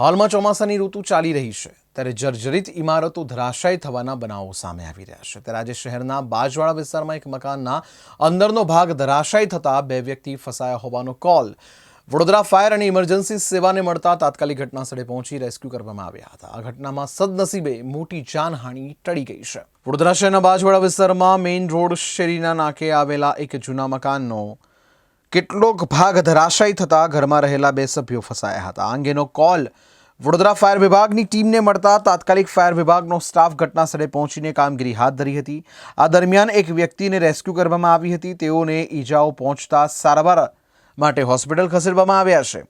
હાલમાં ચોમાસાની ઋતુ ચાલી રહી છે. ત્યારે જર્જરિત ઇમારતો ધરાશાય થવાના બનાવો સામે આવી રહ્યા છે. ત્યારે આજે શહેરના બાજવાડા વિસ્તારમાં એક મકાનના અંદરનો ભાગ ધરાશાય થતાં બે વ્યક્તિ ફસાયા હોવાનો કોલ. વડોદરા ફાયર અને ઇમરજન્સી સેવાને મળતા તાત્કાલિક ઘટનાસ્થળે પહોંચી રેસ્ક્યુ કરવામાં આવ્યા હતા. આ ઘટનામાં સદનસીબે મોટી જાનહાનિ ટળી ગઈ છે. વડોદરા શહેરના બાજવાડા વિસ્તારમાં મેઇન રોડ શેરીના નાકે આવેલા એક જૂના મકાનનો કેટલોક ભાગ ધરાશાયી થતા ઘરમાં રહેલા બે સભ્યો ફસાયા હતા. આ અંગેનો કોલ વડોદરા ફાયર વિભાગની ટીમને મળતા તાત્કાલિક ફાયર વિભાગનો સ્ટાફ ઘટનાસ્થળે પહોંચીને કામગીરી હાથ ધરી હતી. આ દરમિયાન એક વ્યક્તિને રેસ્ક્યુ કરવામાં આવી હતી. તેઓને ઈજાઓ પહોંચતા સારવાર માટે હોસ્પિટલ ખસેડવામાં આવ્યા છે.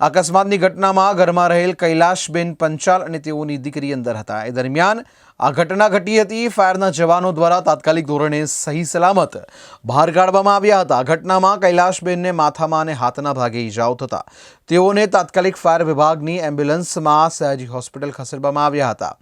અકસ્માતની ઘટનામાં ઘરમાં રહેલ કૈલાશબેન પંચાલ અને તેઓની દીકરી અંદર હતા. એ દરમિયાન આ ઘટના ઘટી હતી. ફાયરના જવાનો દ્વારા તાત્કાલિક ધોરણે સહી સલામત બહાર કાઢવામાં આવ્યા હતા. ઘટનામાં કૈલાશબેનને માથામાં અને હાથના ભાગે ઈજાઓ થતા તેઓને તાત્કાલિક ફાયર વિભાગની એમ્બ્યુલન્સમાં સયાજી હોસ્પિટલ ખસેડવામાં આવ્યા હતા.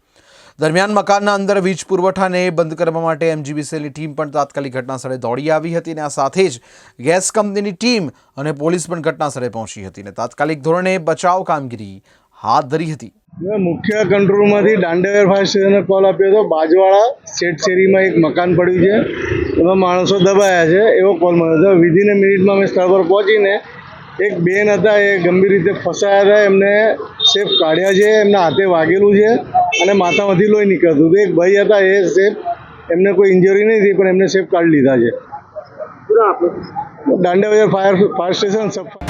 દરમિયાન મકાનના અંદર વીજ પુરવઠાને બંધ કરવા માટે એમજીબીસીએલની ટીમ પણ તાત્કાલિક ઘટનાસ્થળે દોડી આવી હતી અને આ સાથે જ ગેસ કંપનીની ટીમ અને પોલીસ પણ ઘટનાસ્થળે પહોંચી હતી અને તાત્કાલિક ધોરણે બચાવ કામગીરી હાથ ધરી હતી. મુખ્ય કંટ્રોલમાંથી દાંડેવેર ફાયર સ્ટેશને કોલ આપ્યો હતો. બાજુવાળા શેઠશેરીમાં એક મકાન પડ્યું છે. એમાં માણસો દબાયા છે. એવો કોલ મળ્યો હતો. વિધિને મિનિટમાં અમે સ્થળ પર પહોંચીને એક બેન હતા. એ ગંભીર રીતે ફસાયા હતા. એમને સેફ કાઢ્યા છે. એમના હાથે વાગેલું છે. અને માથામાંથી લોહી નીકળતું હતું. એક ભાઈ હતા એ સેફ એમને કોઈ ઇન્જરી નહીં થઈ પણ એમને સેફ કાઢી લીધા છે. દાંડે ફાયર ફાયર સ્ટેશન સબ